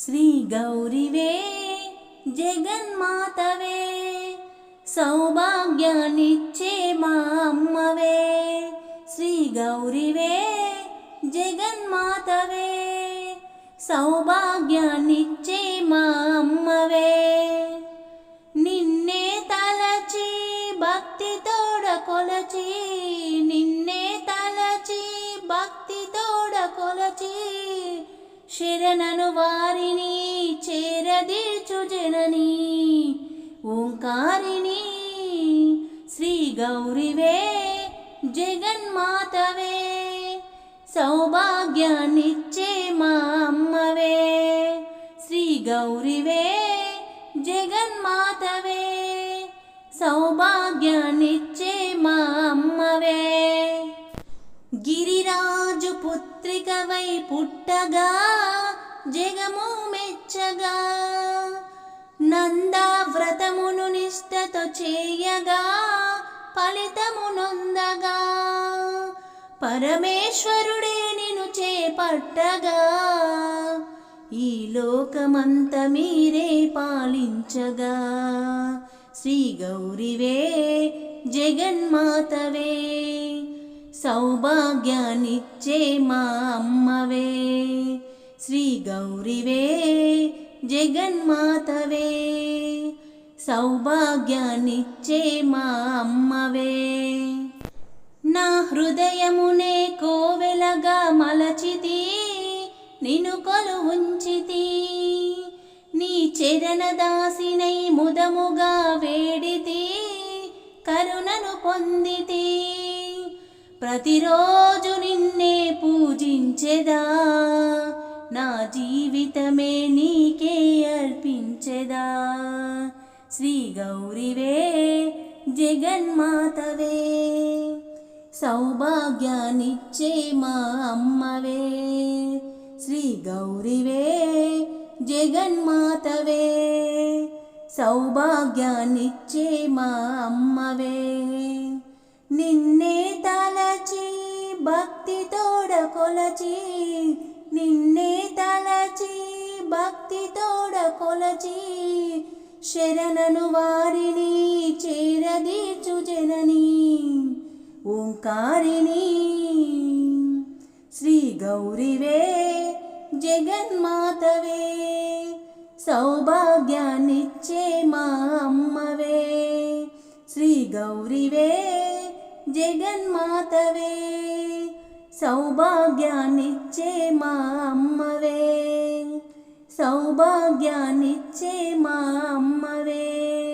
శ్రీ గౌరివే జగన్మాతవే సౌభాగ్యాన్నిచ్చే మా అమ్మవే శ్రీ గౌరివే జగన్మాతవే సౌభాగ్యాన్నిచ్చే మా అమ్మవే నిన్నే తలచి భక్తి తోడ కొలచి నిన్నే తలచి భక్తి తోడ కొలచి శరణను వారి చేరదీర్చు జనని ఓంకారిణి శ్రీ గౌరివే జగన్మాతవే సౌభాగ్యాన్నిచ్చే మా అమ్మవే శ్రీ గౌరివే జగన్మాతవే సౌభాగ్యాన్నిచ్చే మా అమ్మవే. గిరిరాజు పుత్రికవై పుట్టగా జగము మెచ్చగా నందా వ్రతమును నిష్టతో చేయగా ఫలితమునొందగా పరమేశ్వరుడే నిను చేపట్టగా ఈ లోకమంత మీరే పాలించగా. శ్రీ గౌరివే జగన్మాతవే సౌభాగ్యాన్నిచ్చే మా అమ్మ. శ్రీ గౌరివే జగన్మాతవే సౌభాగ్యాన్నిచ్చే మా అమ్మవే నా హృదయమునే కోవెలగా మలచితి నిను కొలు ఉంచితి నీ చరణ దాసినై ముదముగా వేడితి కరుణను పొందితి. ప్రతిరోజు నిన్నే పూజించెదా నా జీవితమే నీకే అర్పించెదా. శ్రీ గౌరివే జగన్మాతవే. సౌభాగ్యాన్నిచ్చే మా అమ్మవే. శ్రీ గౌరివే జగన్మాతవే. సౌభాగ్యాన్నిచ్చే మా అమ్మవే. నిన్నే తలచి భక్తితోడ కొలచి నిన్నే భక్తి తోడ కొలచి శరణను వారిని చేరదీర్చు జనని ఓంకారిని శ్రీ గౌరివే జగన్మాతవే సౌభాగ్యాన్నిచ్చే మా అమ్మవే. శ్రీ గౌరివే జగన్మాతవే సౌభాగ్యాన్నిచ్చే మా అమ్మవే. సౌభాగ్యాన్నిచ్చే మా అమ్మవే.